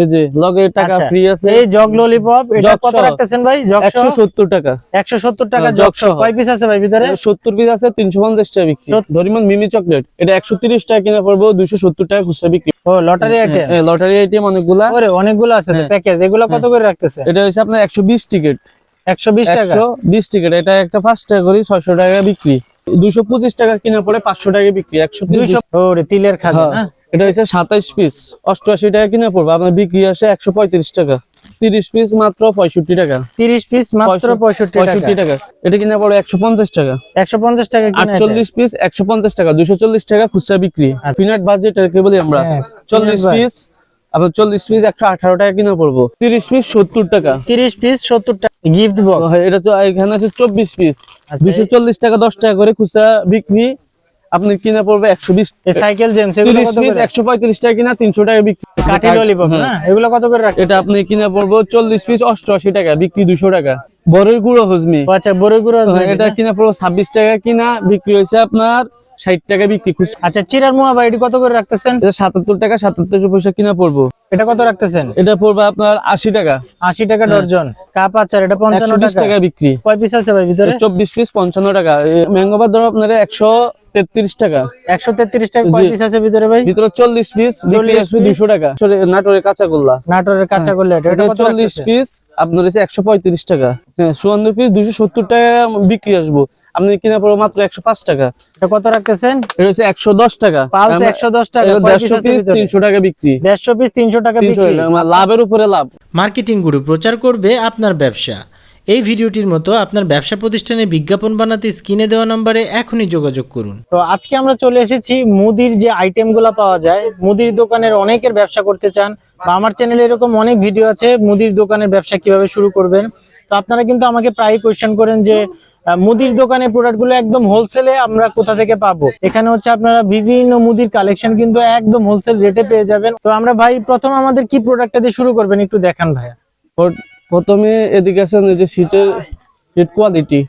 এই যে টাকা আচ্ছা, ফ্রি আছে। এই জগ ললিপপ এটা জগ কত রাখতেছেন ভাই? জগ একশো সত্তর টাকা। 170 টাকা হ্যাঁ, জগ। কয় পিস আছে ভাই ভিতরে? পিস আছে তিনশো পঞ্চাশ টাকা বিক্রি। মিমি চকলেট এটা একশো তিরিশ টাকা কিনা পড়ব দুশো সত্তর টাকা খুচরা বিক্রি। ও লটারি আইটেম লটারি আইটেম অনেকগুলা। ওরে অনেকগুলো আছে তো হ্যাঁ। প্যাকেজ এগুলো কত করে রাখতেছে? এটা আপনার একশো বিশ টিকিট 120 টাকা? একশো বিশ টিকিট এটা একটা টাকা করে ছয়শো টাকা বিক্রি। দুশো পঁচিশ টাকা কিনা পড়ে পাঁচশো টাকা বিক্রি একশো দুইশো ওরে তিলের খাজা হ্যাঁ, এটা হচ্ছে সাতাইশ পিস অষ্টআশি টাকা কিনা পড়বে। আপনার বিক্রি আসে একশো পঁয়ত্রিশ টাকা। তিরিশ পিস মাত্র পঁয়ষট্টি টাকা। 30 পিস মাত্র 65 টাকা। পঁয়ষট্টি টাকা। এটা কিনা পড়ে একশো পঞ্চাশ টাকা। 150 টাকা কিনা আটচল্লিশ পিস একশো পঞ্চাশ টাকা। দুশো চল্লিশ টাকা খুচরা বিক্রি। পিনাট বাজেট কি বলি আমরা? হ্যাঁ, চল্লিশ পিস আবার চল্লিশ পিস একশো আঠারো টাকা কিনা পড়ব। তিরিশ পিস সত্তর টাকা। 30 পিস 70 টাকা। গিফট বক্স হ্যাঁ, এটা তো এখানে আছে চব্বিশ পিস আচ্ছা, দুশো চল্লিশ টাকা দশ টাকা করে খুচরা বিক্রি। আপনি কিনা পড়বে একশো বিশ সাইকেল জেমস একশো পঁয়ত্রিশ টাকা কিনা তিনশো টাকা বিক্রি। কাঠি ললিপপ হ্যাঁ। না? এগুলো কত করে রাখে এটা আপনি কিনা পড়ব চল্লিশ পিস অষ্টআশি টাকা বিক্রি দুশো টাকা। বড়ই গুঁড়ো হজমি। আচ্ছা বড়ই গুঁড়ো হজমি এটা কিনা পড়ব ছাব্বিশ টাকা কিনা বিক্রি হয়েছে আপনার ষাট টাকা বিক্রি। খুশি আচ্ছা চিরার মোয়া ভাই এটা কত করে রাখতেছেন? সাতাত্তর টাকা সাতাত্তরশো পয়সা কিনা পড়ব। এটা কত রাখতেছেন? এটা পড়বে আপনার আশি টাকা। 80 টাকা ডজন। কাপ আচার এটা হ্যাঁ। একশো 55 টাকা। বিক্রি। কয় পিস আছে ভাই ভিতরে? চব্বিশ পিস পঞ্চান্ন টাকা। ম্যাঙ্গোবার ধরো আপনার একশো তেত্রিশ টাকা। 133 টাকা কয় পিস আছে ভিতরে ভাই? ভিতরে চল্লিশ পিস বিক্রি 40 আসবে piece। দুশো টাকা নাটোরের নাটোরের কাঁচা করলে এটা এটা কত চল্লিশ রাখতেছে? পিস আপনার হচ্ছে একশো পঁয়ত্রিশ টাকা। হ্যাঁ চুয়ান্ন পিস দুশো সত্তর টাকা বিক্রি আসব। আপনি কিনা পড়ব মাত্র একশো পাঁচ টাকা। এটা কত রাখতেছেন? এটা হচ্ছে একশো দশ টাকা। পালস আমরা- 110 টাকা দেড়শো পিস? তিনশো টাকা বিক্রি। 150 পিস 300 টাকা তিনশো বিক্রি। লাভের উপরে লাভ। মার্কেটিং গুরু প্রচার করবে আপনার ব্যবসা। এই ভিডিওটির মতো আপনার ব্যবসা প্রতিষ্ঠানে বিজ্ঞাপন বানাতে স্ক্রিনে দেওয়া নম্বরে এখনই যোগাযোগ করুন। তো আজকে আমরা চলে এসেছি মুদির যে আইটেমগুলা পাওয়া যায় মুদির দোকানের অনেকের ব্যবসা করতে চান বা আমার চ্যানেলে এরকম অনেক ভিডিও আছে মুদির দোকানের ব্যবসা কীভাবে শুরু করবেন। তো আপনারা কিন্তু আমাকে প্রায় কোয়েশ্চেন করেন যে মুদির দোকানে প্রোডাক্টগুলো একদম হোলসেলে আমরা কোথা থেকে পাবো? এখানে হচ্ছে আপনারা বিভিন্ন মুদির কালেকশন কিন্তু একদম হোলসেল রেটে পেয়ে যাবেন। তো আমরা ভাই, প্রথম আমাদের কি প্রোডাক্টটা দিয়ে শুরু করবেন একটু দেখান ভাইয়া। প্রথমে এদিকে আছেন যে শীতের হিট কোয়ালিটি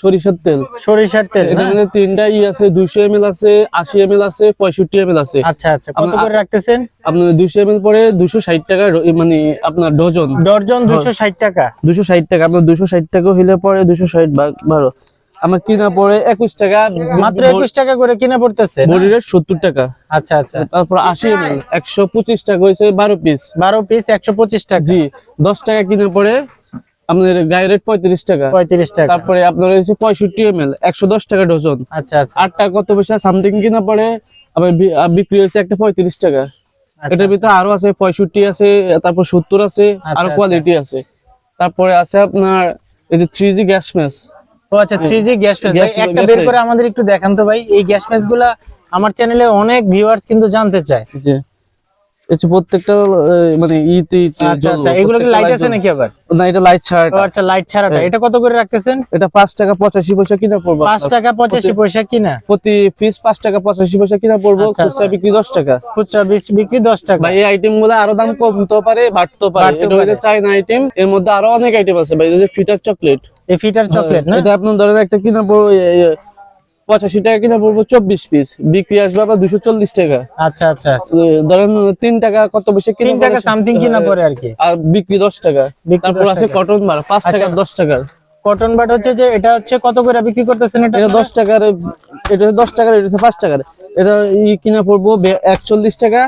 সরিষার তেল। সরিষার তেল এটা মানে তিনটা ই আছে দুইশো এম আছে আশি এম আছে পঁয়ষট্টি এম আছে। আচ্ছা আচ্ছা। কত করে রাখতেছেন? আপনার দুইশো এম পরে দুশো ষাট টাকা মানে আপনার ডজন। ডর্জন দুশো ষাট টাকা? দুশো ষাট টাকা আপনার দুশো ষাট টাকা হইলে পরে দুশো ষাট বারো। আমার কিনা পরে একুশ টাকা। মাত্র একুশ টাকা করে কিনে পড়তেছে না? বডি সত্তর টাকা। আচ্ছা আচ্ছা। তারপর আশি এম একশো পঁচিশ টাকা হয়েছে বারো পিস। বারো পিস একশো পঁচিশ টাকা। জি দশ টাকা কিনা পরে আপনার গায়ে রেট পঁয়ত্রিশ টাকা। পঁয়ত্রিশ টাকা। তারপরে আপনার হয়েছে পঁয়ষট্টি এম এল একশো দশ টাকা ডজন। আচ্ছা আচ্ছা। আট টাকা কত পয়সা? সামথিং কিনা পরে আবার বিক্রি হয়েছে একটা পঁয়ত্রিশ টাকা। আচ্ছা, এটার ভিতরে আরও আছে পঁয়ষট্টি আছে তারপর সত্তর আছে আরও আচ্ছা। কোয়ালিটি আছে। তারপরে আছে আপনার এই যে থ্রি জি গ্যাস ম্যাচ ও আচ্ছা থ্রি জি গ্যাস Gas- একটা বের করে আমাদের একটু দেখান তো ভাই এই গ্যাস মেসগুলা আমার চ্যানেলে অনেক ভিউয়ার্স কিন্তু জানতে চায়। যে প্রত্যেকটা মানে ইতে ইতে আচ্ছা আচ্ছা এগুলো কি লাইট আছে নাকি আবার? না এটা লাইট ছাড়া আচ্ছা লাইট ছাড়াটা হ্যাঁ। এটা কত করে রাখতেছেন? এটা পাঁচ টাকা পঁচাশি পয়সা কিনা পড়ব পাঁচ টাকা পঁচাশি পয়সা কিনা? প্রতি পিস পাঁচ টাকা পঁচাশি পয়সা কিনা পড়ব। আচ্ছা, খুচরা আচ্ছা। বিক্রি দশ টাকা। খুচরা বিক্রি দশ টাকা। ভাই এই আইটেমগুলো আরও দাম কমতে পারে বাড়তেও পারে। এটা হচ্ছে পারে। চাইনা আইটেম এর মধ্যে আরও অনেক আইটেম আছে ভাই যে ফিটার চকলেট এই ফিটার চকলেট না? এটা আপনার ধরেন একটা কিনা পড়ব পঁচাশি টাকা কিনা পড়ব চব্বিশ পিস বিক্রি আসবে আবার দুশো চল্লিশ টাকা। আচ্ছা আচ্ছা ধরেন তিন টাকা কত বেশি তিন টাকা সামথিং কিনা পরে আর কি। আর বিক্রি দশ টাকা। তারপর আছে কটন বার পাঁচ টাকা দশ টাকার। কটন বাট হচ্ছে যে এটা হচ্ছে কত করে বিক্রি করতেছেন এটা? এটা দশ টাকার এটা হচ্ছে দশ টাকার এটা হচ্ছে পাঁচ টাকার। এটা ই কিনা পড়ব বে- একচল্লিশ টাকা।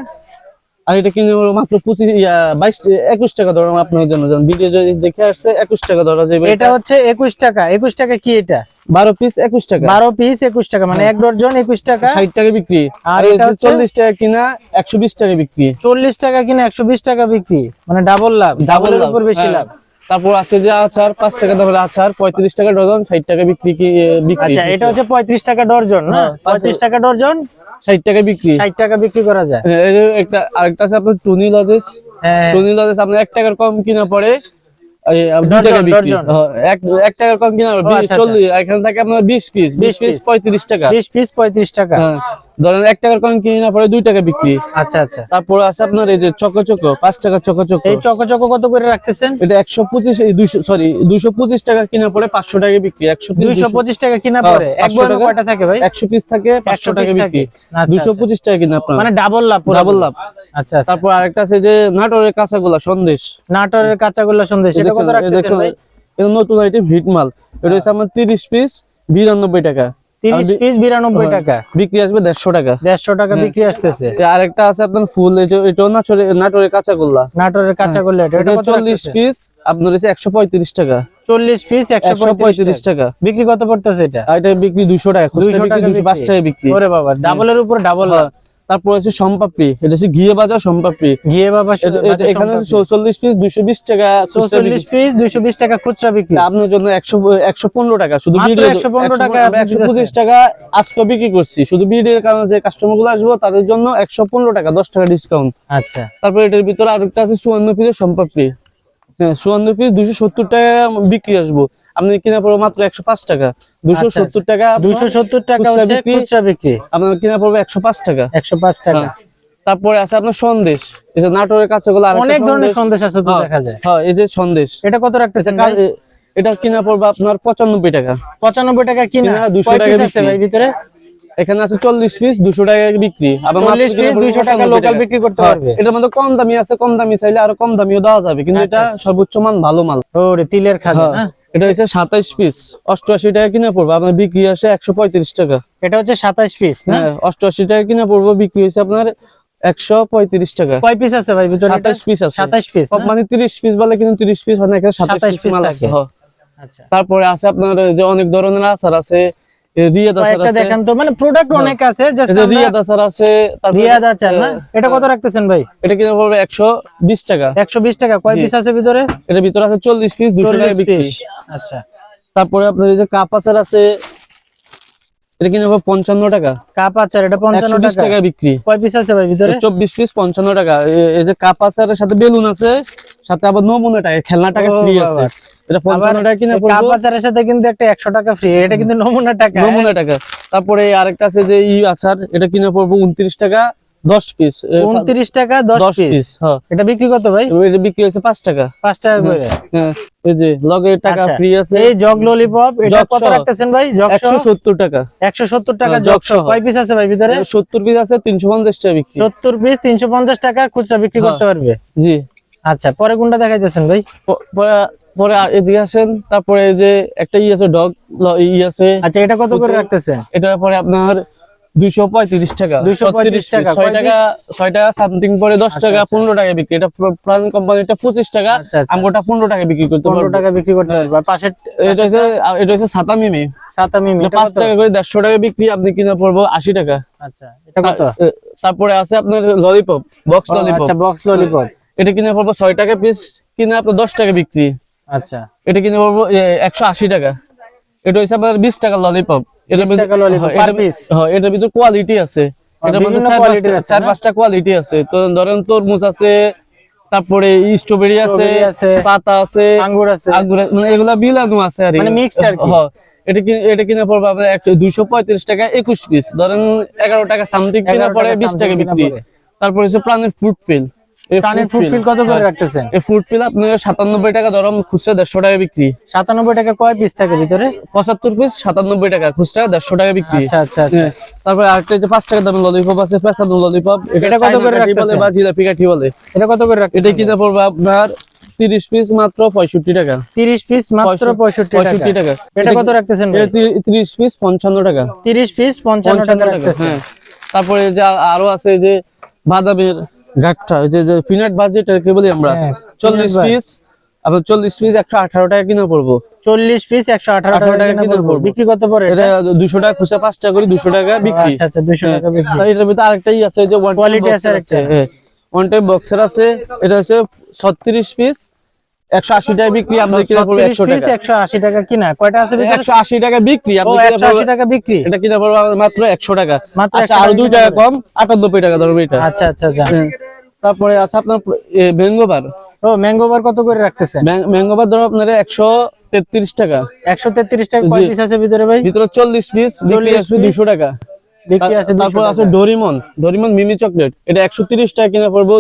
আর এটা কিনে মাত্র পঁচিশ ইয়া বাইশ একুশ টাকা ধরো আপনার জন্য। ভিডিও যদি দেখে আসছে একুশ টাকা ধরা যাবে এটা হচ্ছে একুশ টাকা। একুশ টাকা কি এটা? বারো পিস একুশ টাকা। বারো পিস একুশ টাকা মানে এক ডজন একুশ টাকা। ষাট টাকা বিক্রি। আর এটা চল্লিশ টাকা কিনা একশো বিশ টাকা বিক্রি। চল্লিশ টাকা কিনা একশো বিশ টাকা বিক্রি। মানে ডাবল লাভ। ডাবল লাভ বেশি হ্যাঁ। লাভ। তারপর আছে যে আচার পাঁচ টাকা দামের আচার পঁয়ত্রিশ টাকা ডজন ষাট টাকা বিক্রি কি বিক্রি আচ্ছা এটা হচ্ছে পঁয়ত্রিশ টাকা ডর্জন না? হ্যাঁ, পঁয়ত্রিশ টাকা ডর্জন ষাট টাকা বিক্রি। ষাট টাকা বিক্রি করা যায়। হ্যাঁ, একটা আরেকটা আছে আপনার টুনি লজেস। হ্যাঁ। টুনি লজেস আপনার এক টাকার কম কিনা পড়ে এক টাকার কম কিনা আচ্ছা, আচ্ছা। চল্লিশ এখানে থাকে আপনার বিশ পিস বিশ পিস পঁয়ত্রিশ টাকা। বিশ পিস পঁয়ত্রিশ টাকা। ধরেন এক টাকার কয়েন কিনে না পরে দুই টাকা বিক্রি। আচ্ছা আচ্ছা। তারপরে আছে আপনার এই যে চকো চকো পাঁচ টাকা চকো চকো। এই চকো চকো কত করে রাখতেছেন? এটা একশো পঁচিশ দুইশো সরি দুইশো পঁচিশ টাকা কিনা পরে পাঁচশো টাকা বিক্রি একশো দুইশো। পঁচিশ টাকা কিনা হ্যাঁ, পরে? এক 500 বয়ামে টাকা। কয়টা থাকে ভাই? একশো পিস থাকে পাঁচশো টাকা বিক্রি। আচ্ছা, দুইশো আচ্ছা। পঁচিশ টাকা কিনা আপনার। মানে ডাবল লাভ ডাবল লাভ। আচ্ছা আচ্ছা। তারপর আরেকটা আছে যে নাটোরের কাঁচাগোলা সন্দেশ। নাটোরের কাঁচাগোল্লা সন্দেশ এটা কত রাখতেছেন ভাই? এটা নতুন আইটেম হিট মাল এটা হচ্ছে আমার তিরিশ পিস বিরানব্বই টাকা। পিস টাকা। বিক্রি আসবে দেড়শো টাকা। দেড়শো টাকা হ্যাঁ। বিক্রি আসতেছে। আরেকটা আছে আপনার ফুল এই যে এটাও নাটোরের নাটোরের কাঁচাগোল্লা এটা। এটা এটা কত চল্লিশ পিস আপনার হচ্ছে একশো পঁয়ত্রিশ টাকা। চল্লিশ পিস একশো একশো পঁয়ত্রিশ টাকা। বিক্রি কত পড়তেছে এটা? এটা বিক্রি দুশো টাকা খুচরা দুইশো বিক্রি টাকা দুশো পাঁচ বিক্রি। টাকা বিক্রি। ওরে বাবা ডাবলের উপর ডাবল হ্যাঁ। তারপর হচ্ছে সম্পাপড়ি এটা হচ্ছে ঘিয়ে বাজার সম্পাপড়ি। গিয়ে বাবা এখানে চৌচল্লিশ পিস দুশো বিশ টাকা খুচরা চল্লিশ বিক্রি। পিস দুইশো বিশ টাকা খুচরা বিক্রি। আপনার জন্য একশো একশো পনেরো টাকা শুধু ভিডিও 115 টাকা একশো। পঁচিশ টাকা আজকে বিক্রি করছি। শুধু ভিডিওর কারণে যে কাস্টমারগুলো আসব তাদের জন্য একশো পনেরো টাকা দশ টাকা ডিসকাউন্ট আচ্ছা। তারপর এটার ভিতরে আরেকটা আছে চুয়ান্ন পিসের সম্পাপড়ি। হ্যাঁ চুয়ান্ন পিস দুশো সত্তর টাকা বিক্রি আসব। আপনি কিনা পড়ব মাত্র একশো পাঁচ টাকা। দুশো আচ্ছা, সত্তর টাকা দুইশো সত্তর টাকা খুচরা বিক্রি। আপনার কিনা পড়বে একশো পাঁচ টাকা। একশো পাঁচ টাকা। হ্যাঁ। তারপরে আছে আপনার সন্দেশ। এই যে নাটোরের কাছে গুলো অনেক ধরনের সন্দেশ। আছে তো হ্যাঁ, দেখা যায়। হ্যাঁ এই যে সন্দেশ। এটা কত রাখতেছেন এটা কিনা পড়বে আপনার পঁচানব্বই টাকা। পঁচানব্বই টাকা কিনা? 200 টাকা ভাই ভিতরে? এখানে আছে চল্লিশ পিস দুশো টাকা বিক্রি। আবার মাত্র 40 কিনা 200 টাকা লোকাল বিক্রি। করতে হ্যাঁ, পারবে। এটার মধ্যে কম দামি আছে কম দামি চাইলে আরও কম দামিও দেওয়া যাবে। কিন্তু এটা সর্বোচ্চ মান ভালো মাল। তিলের খাজা হ্যাঁ, এটা হচ্ছে সাতাইশ পিস অষ্টআশি টাকা কিনা পড়বে। আপনার বিক্রি আসে একশো পঁয়ত্রিশ টাকা। এটা হচ্ছে সাতাশ পিস না? হ্যাঁ অষ্টআশি টাকা কিনা পড়বে বিক্রি হয়েছে আপনার একশো পঁয়ত্রিশ টাকা। কয় পিস আছে ভাই ভিতরে সাতাইশ পিস আছে। সাতাশ পিস মানে তিরিশ পিস বলে কিন্তু তিরিশ পিস হয় না এখানে সাতাইশ 27 পিস মাল আছে। হ্যাঁ। আচ্ছা। তারপরে আছে আপনার যে অনেক ধরনের আচার আছে রিয়াদ আচার আছে। দেখান তো মানে প্রোডাক্ট অনেক আছে জাস্ট রিয়াদ আচার আছে তারপরে রিয়াদ আচার না? এটা কত রাখতেছেন ভাই? এটা কিনা পড়বে টাকা। একশো বিশ টাকা কয় পিস আছে ভিতরে? এটার ভিতরে আছে পিস দুশো টাকা বিক্রি। আচ্ছা। তারপরে আপনার এই যে কাপ আচার আছে এটা কিনা পড়বে পঞ্চান্ন টাকা। কাপ আচার এটা পঞ্চান্ন একশো বিশ টাকা। টাকা বিক্রি। কয় পিস আছে ভাই ভিতরে? চব্বিশ পিস পঞ্চান্ন টাকা। এই যে কাপ আচারের সাথে বেলুন আছে সাথে আবার নমুনা টাকা খেলনা টাকা ফ্রি আছে। সাথে কিন্তু একটা একশো টাকা ফ্রি এটা কিন্তু নমুনা টাকা। নমুনা টাকা। তারপরে আরেকটা আছে যে ই আচার এটা কিনা পড়ব উনত্রিশ টাকা দশ পিস উনত্রিশ টাকা দশ পিস হ্যাঁ। এটা বিক্রি কত ভাই? এটা বিক্রি হচ্ছে পাঁচ টাকা। পাঁচ টাকা করে। হ্যাঁ। এই যে লগের টাকা আচ্ছা, ফ্রি আছে। এই জগ ললিপপ এটা কত রাখতেছেন ভাই? জগ টাকা। একশো সত্তর টাকা হ্যাঁ, জগ জগ কয় পিস আছে ভাই ভিতরে? সত্তর পিস আছে তিনশো পঞ্চাশ টাকা বিক্রি। সত্তর পিস তিনশো পঞ্চাশ টাকা খুচরা বিক্রি হ্যাঁ। করতে পারবে? জি। আচ্ছা পরে কোনটা দেখাইতেছেন ভাই? পরে এদিকে আসেন তারপরে এই যে একটা ই আছে ডগ ই আছে। আচ্ছা এটা কত করে রাখতেছেন এটা পরে আপনার দুইশো পঁয়ত্রিশ টাকা 235 36 টাকা, ছয় টাকা ছয় টাকা সামথিং পরে দশ টাকা পনেরো টাকা বিক্রি। এটা প্রাণ কোম্পানিটা পঁচিশ টাকা আচ্ছা, আচ্ছা। আমগোটা পনেরো টাকা বিক্রি করতে পনেরো টাকা বিক্রি করতে হ্যাঁ। এটা হচ্ছে এটা হচ্ছে সাতামি পাঁচ টাকা করে দেড়শো টাকা বিক্রি আপনি কিনা পড়ব আশি টাকা। আচ্ছা এটা কত? তারপরে আছে আপনার ললিপপ বক্স ললিপপ আচ্ছা বক্স ললিপপ এটা কিনে পড়ব ছয় টাকা পিস কিনে আপনার দশ টাকা বিক্রি। আচ্ছা। এটা কিনে পড়ব একশো আশি টাকা। এটা হচ্ছে আপনার বিশ টাকা ললিপপ 20? এটার ভিতরে কোয়ালিটি আছে। এটার মধ্যে চার পাঁচটা- আছে, চার? পাঁচটা কোয়ালিটি আছে। তো ধরেন তরমুজ আছে তারপরে স্ট্রবেরি আছে পাতা আছে আঙ্গুর আছে। আঙ্গুর মানে এগুলা বিলানো আছে আর মানে কি। হ্যাঁ, এটা কি এটা কিনে পড়বে আপনার একশো দুইশো পঁয়ত্রিশ টাকা একুশ পিস ধরেন এগারো টাকা সামথিং কিনা 11 পরে টাকা বিশ টাকা কিনা বিক্রি। তারপরে হচ্ছে প্রাণের ফুড ফিল কানের ফুড কত করে রাখতেছেন? এই ফুড আপনার সাতানব্বই টাকা খুচরা টাকা বিক্রি। সাতানব্বই টাকা কয় পিস থাকে ভিতরে? পঁচাত্তর পিস সাতানব্বই টাকা খুচরা টাকা বিক্রি। আচ্ছা আচ্ছা আচ্ছা। হ্যাঁ, তারপরে আরেকটা যে পাঁচ টাকা দামের ললিপপ আছে ললিপপ এটা কত করে রাখতেছেন? বা জিলাপি কাঠি বলে। এটা কত করে এটা পড়বে আপনার তিরিশ পিস মাত্র পঁয়ষট্টি টাকা। তিরিশ পিস মাত্র পঁয়ষট্টি পঁয়ষট্টি টাকা। টাকা। এটা কত রাখতেছেন তিরিশ পিস পঞ্চান্ন টাকা। তিরিশ পিস পঞ্চান্ন পঞ্চান্ন টাকা টাকা রাখতেছেন। হ্যাঁ। তারপরে যে আরও আছে যে বাদামের গাঠটা ওই যে পিনাট বাজেট বলি আমরা। হ্যাঁ, চল্লিশ peanut পিস আপনার চল্লিশ পিস একশো আঠারো টাকা কিনে পড়ব। চল্লিশ পিস একশো আঠারো টাকা টাকা কিনা পড়ব। বিক্রি কত পরে এটা দুশো টাকা খুচরা পাঁচ টাকা করে দুশো টাকা বিক্রি। আচ্ছা আচ্ছা দুইশো টাকা বিক্রি। আর এটার ভিতরে আরেকটাই আছে যে কোয়ালিটি আছে আরেকটা। ওয়ান টাইম বক্সের আছে এটা হচ্ছে ছত্রিশ পিস একশো আশি টাকা বিক্রি আমাদের কিনা পড়বে পিস টাকা। একশো আশি টাকা কিনা কয়টা আছে ভিতরে? একশো আশি টাকা বিক্রি আপনি কিনা একশো আশি পড়বে- টাকা বিক্রি? এটা কিনা পড়বে মাত্র একশো টাকা। মাত্র আচ্ছা 100 আরও টাকা দুই টাকা কম আটানব্বই টাকা ধরবে এটা। আচ্ছা আচ্ছা আচ্ছা। হ্যাঁ। তারপরে আছে আপনার ম্যাঙ্গোবার ও ম্যাঙ্গোবার কত করে রাখতেছেন? ম্যাঙ্গোবার ধরো আপনার একশো তেত্রিশ টাকা। একশো তেত্রিশ টাকা কয় পিস আছে ভিতরে ভাই? ভিতরে চল্লিশ পিস বিক্রি 40 আসবে piece। দুশো টাকা। বিক্রি আছে তারপর আছে ডোরিমন। ডোরিমন মিমি চকলেট। এটা একশো তিরিশ টাকা কিনা পড়ব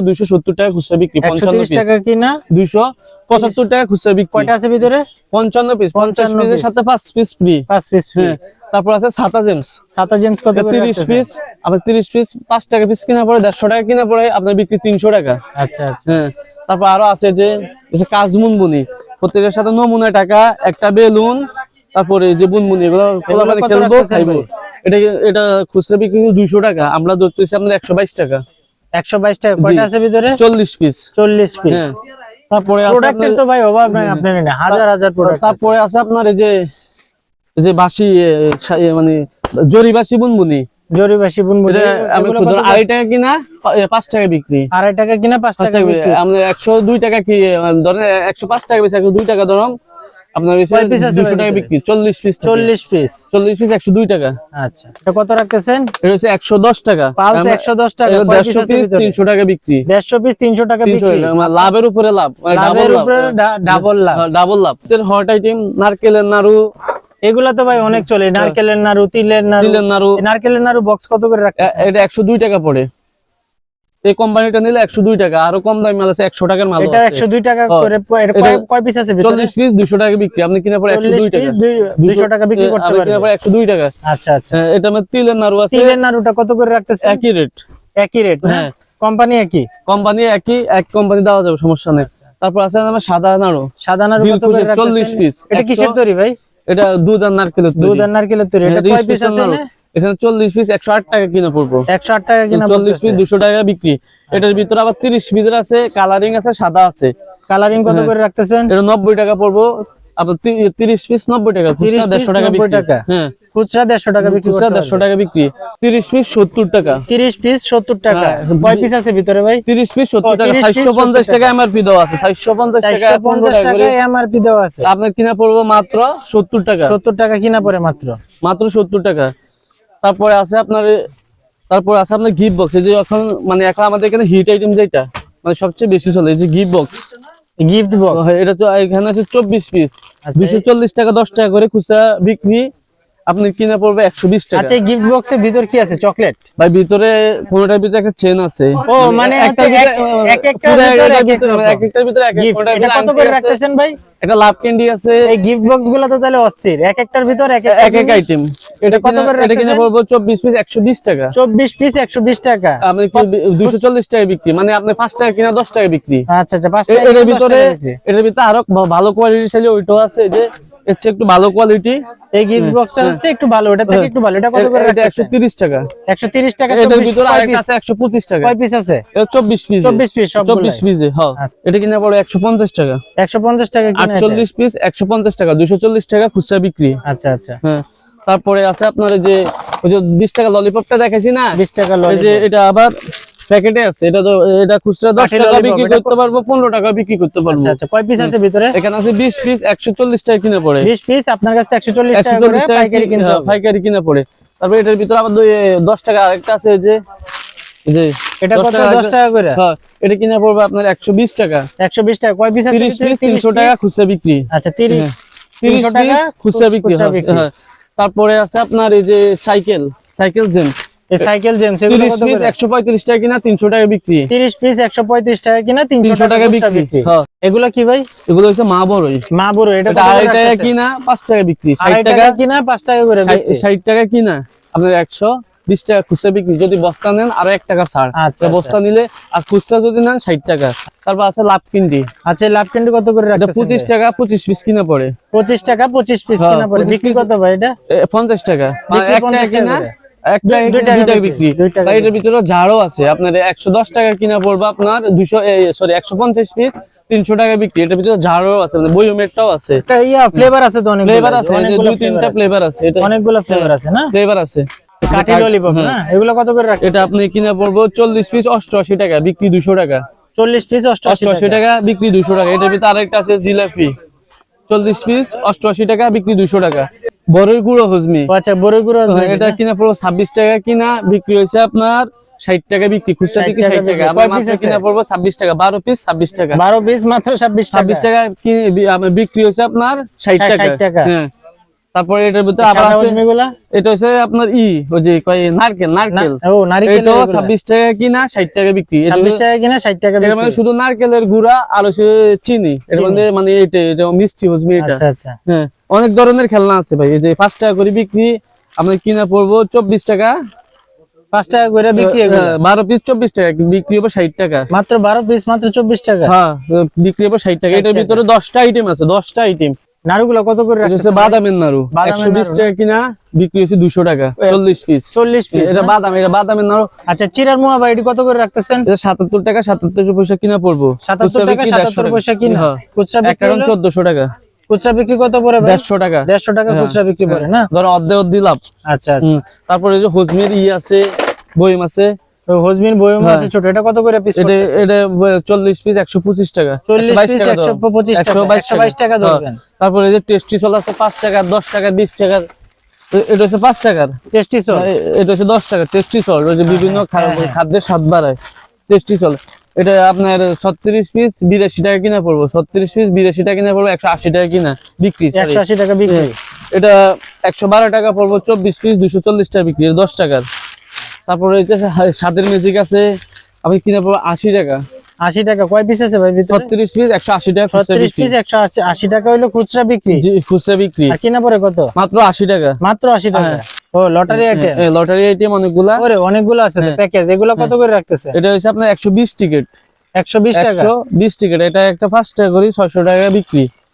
টাকা খুচরা বিক্রি পঞ্চান্ন 130 পিস টাকা কিনা? দুইশো পঁচাত্তর টাকা খুচরা বিক্রি। কয়টা আছে ভিতরে? পঞ্চান্ন পিস পঞ্চাশ পিসের সাথে পাঁচ পিস ফ্রি পিস হ্যাঁ তারপর আছে সাতা জেমস। সাতা জেমস কত? পিস আবার পিস টাকা পিস কিনা পড়ে টাকা কিনা পড়ে আপনার বিক্রি তিনশো টাকা। আচ্ছা আচ্ছা। হ্যাঁ তারপর আরও আছে যে কাজমুন বুনি প্রত্যেকের সাথে নমুনা টাকা একটা বেলুন তারপরে যে বুনবুনি এগুলো খেলব খাইবো। এটা এটা খুচরা বিক্রি কিন্তু দুইশো টাকা আমরা ধরতেছি আপনার একশো বাইশ টাকা। একশো বাইশ টাকা কয়টা আছে ভিতরে? চল্লিশ পিস চল্লিশ পিস হ্যাঁ। তারপরে প্রোডাক্টের আপনার- তো ভাই অভাব নাই আপনার হাজার হাজার প্রোডাক্ট তারপরে আছে আপনার এই যে যে বাসি মানে জরি বাসি বুনবুনি আমি কত করে? আড়াই টাকা কিনা পাঁচ টাকা বিক্রি। আড়াই টাকা কিনা পাঁচ টাকা একশো দুই টাকা কি ধরেন একশো পাঁচ টাকা বেশি একশো দুই টাকা ধরম আপনার দুশো টাকা বিক্রি চল্লিশ পিস চল্লিশ পিস চল্লিশ পিস একশো দুই টাকা। আচ্ছা। এটা কত রাখতেছেন? এটা হচ্ছে একশো দশ টাকা। পালস একশো দশ টাকা দেড়শো পিস? তিনশো টাকা বিক্রি। দেড়শো পিস তিনশো টাকা বিক্রি। মানে লাভের উপরে লাভ মানে ডাবল লাভ। ডাবল লাভ। ডাবল লাভ। হট আইটেম নারকেলের নাড়ু। এগুলা তো ভাই অনেক চলে। নারকেলের নাড়ু তিলের নাড়ু। নাড়ু। নারকেলের নাড়ু বক্স কত করে রাখতেছেন? এটা একশো দুই টাকা পড়ে। এই কোম্পানিটা নিলে একশো দুই টাকা আরও কম দামি মাল আছে একশো টাকার মাল এটা একশো দুই টাকা হ্যাঁ। করে কয়- পিস আছে চল্লিশ পিস দুশো টাকা বিক্রি আপনি কিনা পরে একশো দুই টাকা। পিস টাকা বিক্রি করতে আপনি কিনা পরে একশো দুই টাকা। আচ্ছা আচ্ছা। হ্যাঁ, এটা আমার তিলের নাড়ু আছে। তিলের নাড়ুটা কত করে রাখতেছে একই রেট একই রেট হ্যাঁ। কোম্পানি একই? কোম্পানি একই এক কোম্পানি দেওয়া যাবে সমস্যা নেই। তারপর আছে আমার সাদা নাড়ু। সাদা নাড়ু কত করে দিলখুশের 40 রাখতেছেন এটা কিসের তৈরি ভাই? এটা দুধ আর নারকেলের তৈরি। দুধ আর নারকেলের তৈরি। এটা হ্যাঁ, কয় পিস আছে। এখানে চল্লিশ পিস একশো আট টাকা কিনা পড়ব। একশো আট টাকা কিনা চল্লিশ পিস দুশো টাকা বিক্রি। এটার ভিতরে আবার তিরিশ পিসের আছে কালারিং আছে সাদা আছে। কালারিং কত করে রাখতেছেন? এটা নব্বই টাকা পড়ব। আপনার তিরিশ পিস নব্বই টাকা খুচরা দেড়শো টাকা বিক্রি। টাকা। হ্যাঁ। খুচরা দেড়শো টাকা বিক্রি খুচরা দেড়শো টাকা বিক্রি। তিরিশ পিস সত্তর টাকা। তিরিশ পিস সত্তর টাকা। হ্যাঁ। কয় পিস আছে ভিতরে ভাই? তিরিশ পিস সত্তর টাকা 30 piece চারশো পঞ্চাশ 70 টাকা এমআরপি দেওয়া আছে। চারশো পঞ্চাশ টাকা পনেরো টাকা টাকা এমআরপি দেওয়া আছে। আপনার কিনা পড়ব মাত্র সত্তর টাকা। সত্তর টাকা কিনা পড়ে মাত্র। মাত্র সত্তর টাকা। তারপরে আছে আপনার তারপরে আছে আপনার গিফট বক্স এই যে এখন মানে এখন আমাদের এখানে হিট আইটেম যেটা মানে সবচেয়ে বেশি চলে এই যে গিফট বক্স গিফট বক্স এটা তো এখানে আছে চব্বিশ পিস আচ্ছা, দুশো চল্লিশ টাকা দশ টাকা করে খুচরা বিক্রি আপনি কিনা পড়বে একশো বিশ টাকা। আচ্ছা গিফট বক্সের ভিতর কি আছে? চকলেট? ভাই ভিতরে কোনটার ভিতরে একটা চেন আছে। ও, মানে ভিতরে- এক- এক একটার পুরো ভিতরে এক এক ভিতরে- এক একটার ভিতরে এক এক- এটা কত করে রাখতেছেন ভাই? একটা লাভ ক্যান্ডি আছে। এই গিফট বক্সগুলো তো তাহলে অস্থির। এক একটার ভিতর এক এক এক আইটেম এটা কত করে এটা কিনা? পড়ব চব্বিশ পিস একশো বিশ টাকা। চব্বিশ পিস একশো বিশ টাকা। আপনি দুশো চল্লিশ টাকা বিক্রি? মানে আপনি পাঁচ টাকা কিনা দশ টাকা বিক্রি। আচ্ছা আচ্ছা পাঁচ এ- টাকা এটার দশ ভিতরে। এটার ভিতরে আরও ভালো কোয়ালিটি চাইলে ওইটাও আছে যে এর চেয়ে একটু ভালো কোয়ালিটি এই গিফট বক্সটা হচ্ছে একটু ভালো এটা থেকে একটু ভালো এটা কত করে এটা একশো তিরিশ টাকা। একশো তিরিশ টাকা এটার ভিতরে আরেকটা আছে একশো পঁচিশ টাকা। কয় পিস আছে? এটা চব্বিশ পিস 24 piece সবগুলাই। চব্বিশ পিসে হ্যাঁ। এটা কিনা পড়ে একশো পঞ্চাশ টাকা। একশো পঞ্চাশ টাকা কিনা এটা? আটচল্লিশ পিস একশো পঞ্চাশ টাকা দুশো চল্লিশ টাকা খুচরা বিক্রি। আচ্ছা আচ্ছা। হ্যাঁ। তারপরে আছে আপনার এই যে ওই যে বিশ টাকা ললিপপটা দেখাইছি না? বিশ টাকা এই যে এটা আবার প্যাকেটে আছে এটা তো এটা খুচরা দশ কাঠি টাকা বিক্রি করতে পারব পনেরো টাকা বিক্রি করতে পারব। আচ্ছা আচ্ছা কয় পিস আছে ভিতরে? এখানে আছে বিশ পিস একশো চল্লিশ টাকা কিনে পড়ে। বিশ পিস আপনার কাছে একশো চল্লিশ একশো টাকা করে পাইকারি কি- কিনতে হ্যাঁ, পাইকারি কিনে পড়ে। তারপরে এটার ভিতরে আবার দুই- দশ টাকা আরেকটা আছে যে যে এটা কত? টাকা দশ টাকা করে? হ্যাঁ এটা কিনে পড়বে আপনার একশো বিশ টাকা। একশো বিশ টাকা কয় পিস আছে তিরিশ ভিতরে? পিস 30 তিনশো টাকা খুচরা বিক্রি। আচ্ছা তিরিশ হ্যাঁ। তিরিশ তিনশো টাকা খুচরা বিক্রি খুচরা বিক্রি। হ্যাঁ। তারপরে আছে আপনার এই যে সাইকেল সাইকেল জেমস এই সাইকেল জেমস পিস টাকা কিনা টাকা বিক্রি। তিরিশ পিস একশো পঁয়ত্রিশ টাকা কিনা টাকা খুচরা বিক্রি। বিক্রি। এগুলো কি ভাই? এগুলো হচ্ছে মা বড়ই। মা বুড়ো এটা এটা কত করে আড়াই টাকা কিনা পাঁচ টাকা বিক্রি। ষাট আড়াই টাকা টাকা কিনা পাঁচ টাকা করে বিক্রি। ষাট টাকা কিনা আপনার একশো বিশ টাকা খুচরা বিক্রি। যদি বস্তা নেন আরও এক টাকা ছাড়। আচ্ছা, বস্তা নিলে আর খুচরা যদি নেন ষাট টাকা। তারপর আছে লাভ কিন্ডি আচ্ছা লাভ ক্যান্ডি কত করে পঁচিশ টাকা পঁচিশ পিস কিনা পড়ে। পঁচিশ টাকা পঁচিশ পিস হ্যাঁ, কিনা পড়ে। বিক্রি কত ভাই এটা? পঞ্চাশ টাকা। এক টাকা কিনা বিক্রি, এটার ভিতরে ঝাড়ও আছে। আপনার একশো দশ টাকা কিনা পড়বে আপনার দুশো সরি একশো পঞ্চাশ পিস তিনশো টাকা বিক্রি। এটার ভিতরে ঝাড়ও আছে মানে বইমেটটাও আছে। ইয়া ফ্লেভার আছে তো অনেক ফ্লেভার আছে দুই তিনটা ফ্লেভার আছে। এটা অনেকগুলো ফ্লেভার আছে না? ফ্লেভার আছে। কাঠি ললিপপ হ্যাঁ। না এগুলো কত করে রাখেন এটা আপনি কিনা পড়ব চল্লিশ পিস অষ্টআশি টাকা বিক্রি দুশো টাকা। চল্লিশ পিস অষ্টআশি টাকা। বিক্রি দুশো টাকা। এটার ভিতরে আরেকটা আছে জিলাপি। চল্লিশ পিস অষ্টআশি টাকা বিক্রি দুশো টাকা। বড়ের গুঁড়ো হজমি। আচ্ছা বড় গুঁড়ো এটা কিনা পড়ব ছাব্বিশ টাকা কিনা বিক্রি হয়েছে আপনার ষাট টাকা বিক্রি খুচরা বিক্রি টাকা ষাট? কিনা পড়ব ছাব্বিশ টাকা বারো পিস ছাব্বিশ টাকা। বারো পিস মাত্র ছাব্বিশ ছাব্বিশ টাকা বিক্রি হয়েছে আপনার ষাট টাকা। হ্যাঁ। তারপরে এটার ভিতরে আবার আছে এটা হচ্ছে আপনার ই ওই যে কয় নারকেল নারকেল। ও নারিকেল টাকা কিনা ষাট টাকা বিক্রি। এটা ছাব্বিশ টাকা কিনা টাকা বিক্রি। মানে শুধু নারকেলের গুঁড়া আর হচ্ছে চিনি। এর মধ্যে মানে এটা এটা মিষ্টি হজমি এটা। আচ্ছা আচ্ছা। হ্যাঁ। অনেক ধরনের খেলনা আছে ভাই। এই যে পাঁচ টাকা করে বিক্রি আপনার কিনা পড়ব চব্বিশ টাকা। পাঁচ টাকা করে বিক্রি হ্যাঁ, বারো পিস চব্বিশ টাকা বিক্রি হব ষাট টাকা। মাত্র বারো পিস মাত্র চব্বিশ টাকা? হ্যাঁ বিক্রি হব ষাট টাকা। এটার ভিতরে দশটা আইটেম আছে দশটা আইটেম নাড়ুগুলো কত করে বাদামের নাড়ু। একশো বিশ টাকা কিনা বিক্রি হচ্ছে দুশো টাকা চল্লিশ পিস চল্লিশ পিস এটা বাদাম এটা বাদামের নাড়ু। আচ্ছা চিরার মোয়া বা এটি কত করে রাখতেছেন? এটা সাতাত্তর টাকা সাতাত্তর পয়সা কিনা পড়ব। সাতাত্তর টাকা সাতাত্তর পয়সা কিনা? হ্যাঁ। খুচরা চোদ্দশো টাকা। খুচরা বিক্রি কত পড়ে ভাই? দেড়শো টাকা। দেড়শো টাকা হ্যাঁ। খুচরা বিক্রি করে না? ধরো অর্ধেক অর্ধি লাভ। আচ্ছা আচ্ছা। হুম। তারপরে এই যে হজমের ই আছে বইম আছে। হজমিন বয়ম আছে ছোট এটা কত করে পিস এটা এটা চল্লিশ পিস একশো পঁচিশ টাকা। চল্লিশ 122 পিস টাকা একশো ধরো। পঁচিশ টাকা 122 টাকা। হ্যাঁ। ধরবেন। তারপরে এই যে টেস্টি চল আছে পাঁচ টাকা দশ টাকা বিশ টাকার। তো এটা হচ্ছে পাঁচ টাকার। টেস্টি সল এটা হচ্ছে দশ টাকা টেস্টি সল ওই যে বিভিন্ন খাদ্যের স্বাদ বাড়ায়। টেস্টি সল এটা আপনার ছত্রিশ পিস বিরাশি টাকা কিনা পড়ব। ছত্রিশ পিস বিরাশি টাকা কিনা পড়ব একশো আশি টাকা কিনা বিক্রি একশো আশি টাকা বিক্রি। এটা একশো বারো টাকা পড়ব চব্বিশ পিস দুশো চল্লিশ টাকা বিক্রি দশ টাকার। তারপরে হচ্ছে স্বাদের ম্যাজিক আছে আপনি কিনা পড়ব আশি টাকা। আশি টাকা কয় পিস আছে ভাই ছত্রিশ পিস একশো আশি টাকা ছত্রিশ পিস একশো আশি আশি টাকা হইল খুচরা বিক্রি। জি, খুচরা বিক্রি। আর কিনা পরে কত? মাত্র আশি টাকা। মাত্র আশি টাকা। ও লটারি আইটেম লটারি আইটেম অনেকগুলা। ওরে অনেকগুলা আছে তো প্যাকেজ এগুলো কত করে রাখতেছে? এটা হচ্ছে আপনার একশো বিশ টিকিট একশো বিশ টাকা? একশো বিশ টিকিট এটা একটা পাঁচ টাকা করে ছয়শো টাকা বিক্রি।